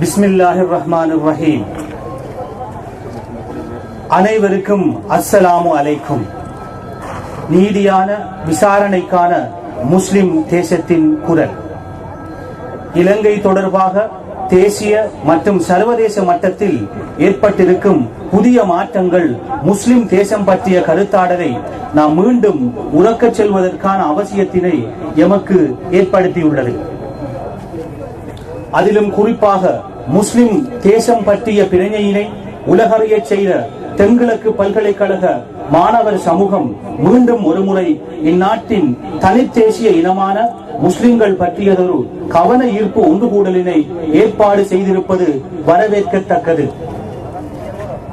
பிஸ்மில்லாஹிர் ரஹ்மான் ரஹீம் அனைவருக்கும் அஸ்ஸலாமு அலைக்கும். நீதியான விசாரணைக்கான முஸ்லிம் தேசத்தின் குரல். இலங்கை தொடர்பாக தேசிய மற்றும் சர்வதேச மட்டத்தில் ஏற்பட்டிருக்கும் புதிய மாற்றங்கள் முஸ்லிம் தேசம் பற்றிய கருத்தாடலை நாம் மீண்டும் உறக்கச் செல்வதற்கான அவசியத்தினை எமக்கு ஏற்படுத்தியுள்ளது. அதிலும் குறிப்பாக முஸ்லிம் தேசம் பற்றிய பிரணையினை உலகறிய செய்த தென்கிழக்கு பல்கலைக்கழக மாணவர் சமூகம் மீண்டும் ஒருமுறை இந்நாட்டின் தனித்தேசிய இனமான முஸ்லிம்கள் பற்றியதொரு கவன ஈர்ப்பு ஒன்றுகூடலினை ஏற்பாடு செய்திருப்பது வரவேற்கத்தக்கது.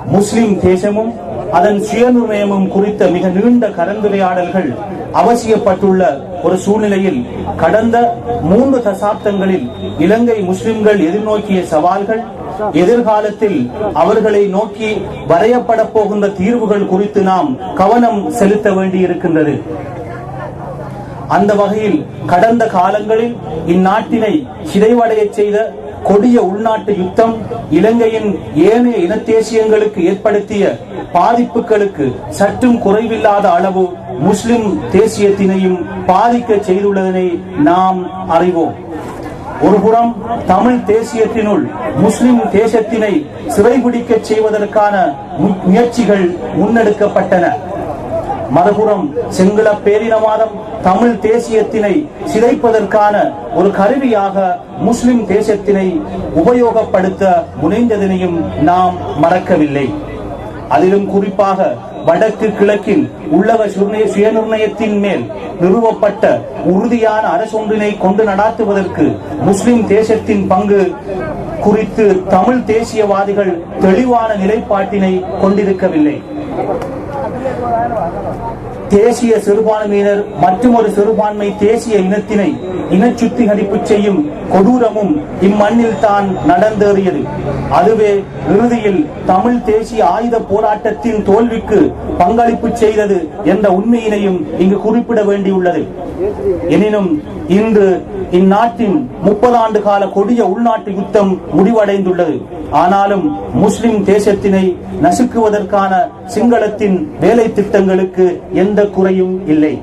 முஸ்லிம் தேசமும் அதன் சுயநிர்ணயமும் குறித்த மிக நீண்ட கலந்துரையாடல்கள் அவசியப்பட்டுள்ள ஒரு சூழ்நிலையில் கடந்த மூன்று தசாப்தங்களில் இலங்கை முஸ்லிம்கள் எதிர்நோக்கிய சவால்கள் எதிர்காலத்தில் அவர்களை நோக்கி வரையப்பட போகின்ற தீர்வுகள் குறித்து நாம் கவனம் செலுத்த வேண்டியிருக்கின்றது. அந்த வகையில் கடந்த காலங்களில் இந்நாட்டினை சிதைவடைய செய்த கொடிய உள்நாட்டு யுத்தம் இலங்கையின் ஏனைய இனத்தேசியங்களுக்கு ஏற்படுத்திய பாதிப்புகளுக்கு சற்றும் குறைவில்லாத அளவு முஸ்லிம் தேசியத்தினையும் பாதிக்க செய்துள்ளதனை நாம் அறிவோம். ஒருபுறம் தமிழ் தேசியத்தினுள் முஸ்லிம் தேசத்தினை சிறைபிடிக்கச் செய்வதற்கான முயற்சிகள் முன்னெடுக்கப்பட்டன. மறுபுறம் சிங்கள பேரினவாதம் தமிழ் தேசியத்தினை சிதைப்பதற்கான ஒரு கருவியாக முஸ்லிம் தேசத்தினை உபயோகப்படுத்த முனைந்ததனையும் நாம் மறக்கவில்லை. அதிலும் குறிப்பாக வடக்கு கிழக்கில் உள்ளக சுயநிர்ணயத்தின் மேல் நிறுவப்பட்ட உறுதியான அரசொன்றினை கொண்டு நடாத்துவதற்கு முஸ்லிம் தேசத்தின் பங்கு குறித்து தமிழ் தேசியவாதிகள் தெளிவான நிலைப்பாட்டினை கொண்டிருக்கவில்லை. தேசிய சிறுபான்மையினர் மற்றும் ஒரு சிறுபான்மை தேசிய இனத்தினை இனச்சுத்திகரிப்பு செய்யும் கொடூரமும் இம்மண்ணில் தான் நடந்தேறியது. அதுவே இறுதியில் தமிழ் தேசிய ஆயுத போராட்டத்தின் தோல்விக்கு பங்களிப்பு செய்தது என்ற உண்மையினையும் இங்கு குறிப்பிட வேண்டியுள்ளது. எனினும் இன்று இந்நாட்டின் முப்பது ஆண்டு கால கொடிய உள்நாட்டு யுத்தம் முடிவடைந்துள்ளது. ஆனாலும் முஸ்லிம் தேசத்தினை நசுக்குவதற்கான சிங்களத்தின் வேலை திட்டங்களுக்கு எந்த குறையும் இல்லை.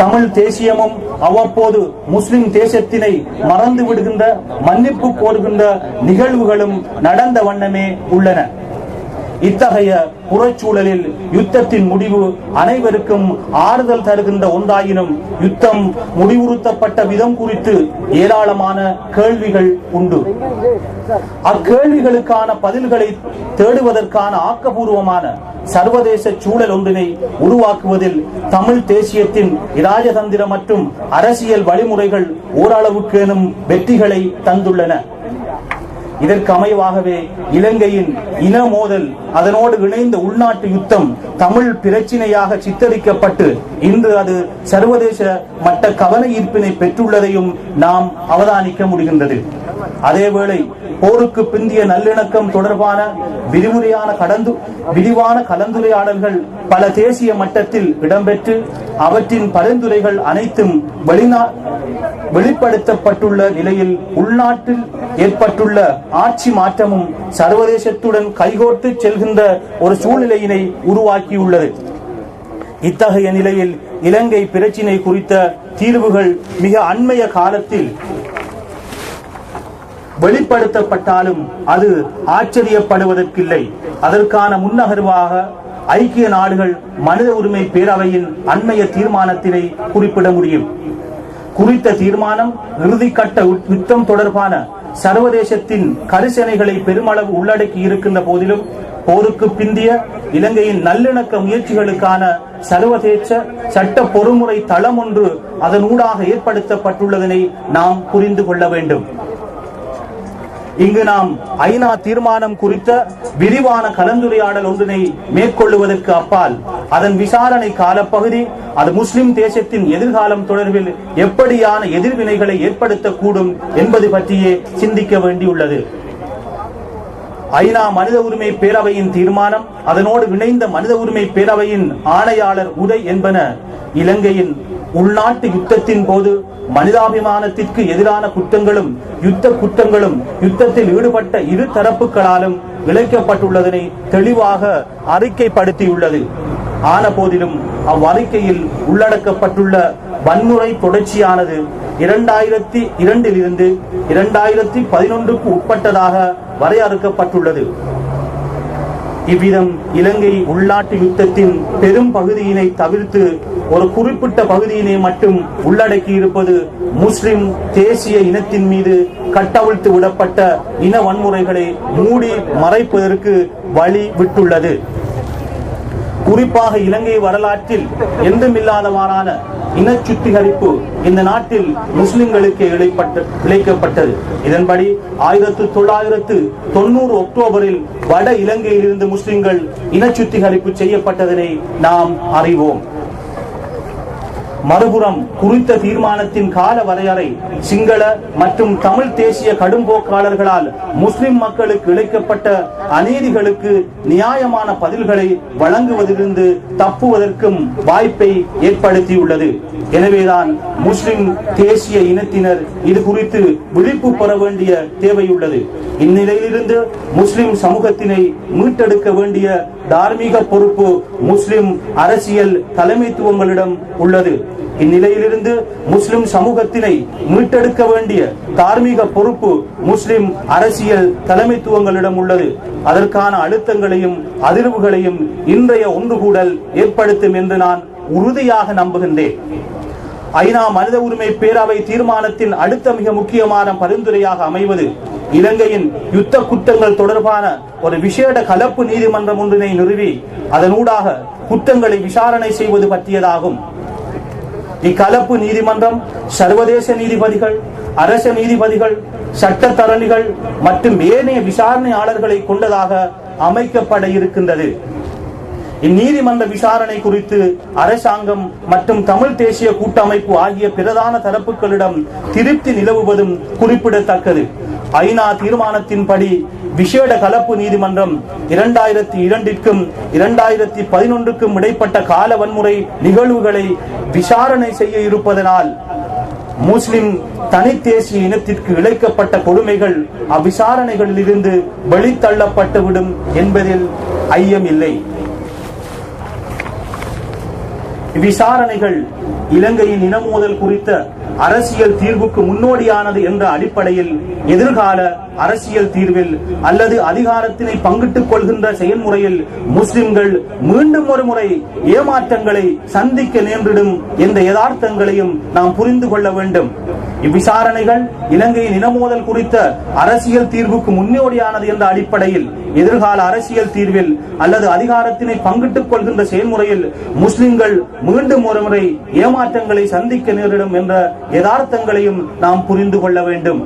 தமிழ் தேசியமும் அவ்வப்போது முஸ்லிம் தேசத்தினை மறந்து விடுகின்ற மன்னிப்பு கோருகின்ற நிகழ்வுகளும் நடந்த வண்ணமே உள்ளன. இத்தகைய புறச்சூழலில் யுத்தத்தின் முடிவு அனைவருக்கும் ஆறுதல் தருகின்ற ஒன்றாயினும் யுத்தம் முடிவுறுத்தப்பட்ட விதம் குறித்து ஏராளமான கேள்விகள் உண்டு. அக்கேள்விகளுக்கான பதில்களை தேடுவதற்கான ஆக்கபூர்வமான சர்வதேச சூழல் ஒன்றினை உருவாக்குவதில் தமிழ் தேசியத்தின் இராஜதந்திர மற்றும் அரசியல் வழிமுறைகள் ஓரளவுக்கேனும் வெற்றிகளை தந்துள்ளன. இதற்கு அமைவாகவே இலங்கையின் இன மோதல் அதனோடு இணைந்த உள்நாட்டு யுத்தம் தமிழ் பிரச்சினையாக சித்தரிக்கப்பட்டு இன்று அது சர்வதேச மட்ட கவன ஈர்ப்பினை பெற்றுள்ளதையும் நாம் அவதானிக்க முடிகின்றது. அதேவேளை போருக்கு பிந்திய நல்லிணக்கம் தொடர்பான விரிவுரையான கடந்து விரிவான கலந்துரையாடல்கள் பல தேசிய மட்டத்தில் இடம்பெற்று அவற்றின் பரிந்துரைகள் அனைத்தும் வெளிநா வெளிப்படுத்தப்பட்டுள்ள நிலையில் உள்நாட்டில் ஏற்பட்டுள்ள ஆட்சி மாற்றமும் சர்வதேசத்துடன் கைகோர்த்து செல்கின்ற ஒரு சூழ்நிலையினை உருவாக்கியுள்ளது. இத்தகைய நிலையில் இலங்கை பிரச்சினை குறித்த தீர்வுகள் மிக அண்மைய காலத்தில் வெளிப்படுத்தப்பட்டாலும் அது ஆச்சரியப்படுவதற்கில்லை. அதற்கான முன்னகர்வாக ஐக்கிய நாடுகள் மனித உரிமை பேரவையின் அண்மைய தீர்மானத்தினை குறிப்பிட முடியும். குறித்த தீர்மானம் இறுதிக்கட்ட உட்- யுத்தம் தொடர்பான சர்வதேசத்தின் கரிசனைகளை பெருமளவு உள்ளடக்கி இருக்கின்ற போதிலும் போருக்கு பிந்திய இலங்கையின் நல்லிணக்க முயற்சிகளுக்கான சர்வதேச சட்ட பொறுமுறை தளம் ஒன்று அதனூடாக ஏற்படுத்தப்பட்டுள்ளதனை நாம் புரிந்து கொள்ள வேண்டும். இங்கு நாம் ஐநா தீர்மானம் குறித்த விரிவான கலந்துரையாடல் ஒன்றினை மேற்கொள்ளுவதற்கு அப்பால் அதன் விசாரணை காலப்பகுதி அது முஸ்லிம் தேசத்தின் எதிர்காலம் தொடர்பில் எப்படியான எதிர்வினைகளை ஏற்படுத்தக்கூடும் என்பது பற்றியே சிந்திக்க வேண்டியுள்ளது. ஐநா மனித உரிமை பேரவையின் தீர்மானம் அதனோடு இணைந்த மனித உரிமை பேரவையின் ஆணையாளர் உரை என்பன இலங்கையின் உள்நாட்டு யுத்தத்தின் போது மனிதாபிமானத்திற்கு எதிரான குற்றங்களும் யுத்த குற்றங்களும் யுத்தத்தில் ஈடுபட்ட இரு தரப்புகளாலும் இழைக்கப்பட்டுள்ளதனை தெளிவாக அறிக்கைப்படுத்தியுள்ளது. ஆன போதிலும் அவ்வறிக்கையில் உள்ளடக்கப்பட்டுள்ள வன்முறை தொடர்ச்சியானது இரண்டாயிரத்தி இரண்டிலிருந்து இரண்டாயிரத்தி பதினொன்றுக்கு உட்பட்டதாக வரையறுக்கப்பட்டுள்ளது. இவ்விதம் இலங்கை உள்நாட்டு யுத்தத்தின் பெரும் பகுதியினை தவிர்த்து ஒரு குறிப்பிட்ட பகுதியினை மட்டும் உள்ளடக்கி இருப்பது முஸ்லிம் தேசிய இனத்தின் மீது கட்டவிழ்த்து விடப்பட்ட இன வன்முறைகளை மூடி மறைப்பதற்கு வழி விட்டுள்ளது. குறிப்பாக இலங்கை வரலாற்றில் எந்தமில்லாதவாறான இன சுத்திகரிப்பு இந்த நாட்டில் முஸ்லிம்களுக்கு இழைப்பட்ட இழைக்கப்பட்டது. இதன்படி ஆயிரத்து தொள்ளாயிரத்து தொண்ணூறு அக்டோபரில் வட இலங்கையில் இருந்து முஸ்லிம்கள் இன சுத்திகரிப்பு செய்யப்பட்டதனை நாம் அறிவோம். மறுபுறம் குறித்த தீர்மானத்தின் கால வரையறை சிங்கள மற்றும் தமிழ் தேசிய கடும்போக்காளர்களால் முஸ்லிம் மக்களுக்கு இழைக்கப்பட்ட அநீதிகளுக்கு நியாயமான பதில்களை வழங்குவதிலிருந்து தப்புவதற்கும் வாய்ப்பை ஏற்படுத்தியுள்ளது. எனவேதான் முஸ்லிம் தேசிய இனத்தினர் இது குறித்து விழிப்பு பெற வேண்டிய தேவையுள்ளது. இந்நிலையிலிருந்து முஸ்லிம் சமூகத்தினை மீட்டெடுக்க வேண்டிய தார்மீக பொறுப்பு முஸ்லிம் அரசியல் தலைமைத்துவங்களிடம் உள்ளது. இந்நிலையிலிருந்து முஸ்லிம் சமூகத்தினை மீட்டெடுக்க வேண்டிய தார்மீக பொறுப்பு முஸ்லிம் அரசியல் தலைமைத்துவங்களிடம் உள்ளது. அதற்கான அழுத்தங்களையும் அதிர்வுகளையும் இன்றைய ஒன்றுகூடல் ஏற்படுத்தும் என்று நான் உறுதியாக நம்புகின்றேன். ஐநா மனித உரிமை பேரவை தீர்மானத்தின் அடுத்த மிக முக்கியமான பரிந்துரையாக அமைவது இலங்கையின் யுத்த குற்றங்கள் தொடர்பான ஒரு விசேட கலப்பு நீதிமன்றம் ஒன்றினை நிறுவி அதனூடாக குற்றங்களை விசாரணை செய்வது பற்றியதாகும். இக்கலப்பு நீதிமன்றம் சர்வதேச நீதிபதிகள் அரச நீதிபதிகள் சட்டத்தரணிகள் மற்றும் ஏனைய விசாரணையாளர்களை கொண்டதாக அமைக்கப்பட இருக்கின்றது. இந்நீதிமன்ற விசாரணை குறித்து அரசாங்கம் மற்றும் தமிழ் தேசிய கூட்டமைப்பு ஆகிய பிரதான தரப்புகளிடம் திருப்தி நிலவுவதும் குறிப்பிடத்தக்கது. ஐநா தீர்மானத்தின்படி விசேட கலப்பு நீதிமன்றம் இரண்டாயிரத்தி இரண்டிற்கும் இரண்டாயிரத்தி பதினொன்றுக்கும் இடைப்பட்ட கால வன்முறை நிகழ்வுகளை விசாரணை செய்ய இருப்பதனால் முஸ்லிம் தனித்தேசிய இனத்திற்கு இழைக்கப்பட்ட கொடுமைகள் அவ்விசாரணைகளில் இருந்து வெளித்தள்ளப்பட்டுவிடும் என்பதில் ஐயம் இல்லை விசாரணைகள் இலங்கையின் இனமோதல் குறித்த அரசியல் தீர்வுக்கு முன்னோடியானது என்ற அடிப்படையில் எதிர்கால அரசியல் தீர்வில் அல்லது அதிகாரத்தினை பங்கிட்டுக் கொள்கின்ற செயல்முறையில் முஸ்லிம்கள் மீண்டும் ஒரு முறை ஏமாற்றங்களை சந்திக்க நேர்ந்திடும் என்ற யதார்த்தங்களையும் நாம் புரிந்து கொள்ள வேண்டும். இவ்விசாரணைகள் இலங்கையின் இனமோதல் குறித்த அரசியல் தீர்வுக்கு முன்னோடியானது என்ற அடிப்படையில் எதிர்கால அரசியல் தீர்வில் அல்லது அதிகாரத்தினை பங்கிட்டுக் கொள்கின்ற செயல்முறையில் முஸ்லிம்கள் மீண்டும் ஒரு முறை ஏமாற்றங்களை சந்திக்க நேரிடும் என்ற யதார்த்தங்களையும் நாம் புரிந்து கொள்ள வேண்டும்.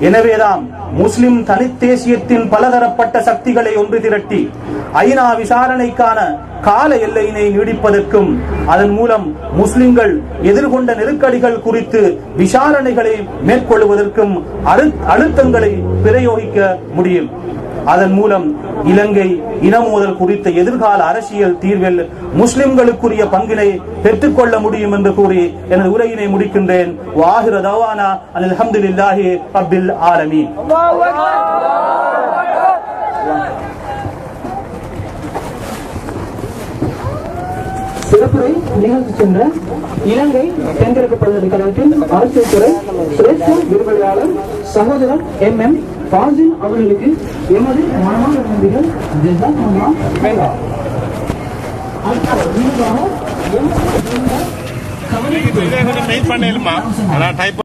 எனவேதான் முஸ்லிம் தனித்தேசியத்தின் பலதரப்பட்ட சக்திகளை ஒன்று திரட்டி ஐநா விசாரணைக்கான கால எல்லையினை நீடிப்பதற்கும் அதன் மூலம் முஸ்லிம்கள் எதிர்கொண்ட நெருக்கடிகள் குறித்து விசாரணைகளை மேற்கொள்வதற்கும் அழு- அழுத்தங்களை பிரயோகிக்க முடியும். அதன் மூலம் இலங்கை இனமோதல் குறித்த எதிர்கால அரசியல் தீர்வில் முஸ்லிம்களுக்குரிய பங்கினை பெற்றுக்கொள்ள முடியும் என்று கூறி எனது உரையினை முடிக்கின்றேன். வாஹிர தவானா அனில் அல்ஹம்துலில்லாஹி ரப்பில் ஆலமீன். சிறப்புரை நிகழ்ச்சி சென்ற இலங்கை தேர்ந்தெடுக்கப்படுவதற்கு கழகத்தின் அரசியல் துறை சிரேஷ்ட விரிவுரையாளர் சகோதரர் எம் எம் பாசின் அவர்களுக்கு எமது மனமான நன்றிகள். ஜஸாக்கல்லாஹ் ஹைரா. அடுத்த கவனிப்பு அதான் டைப்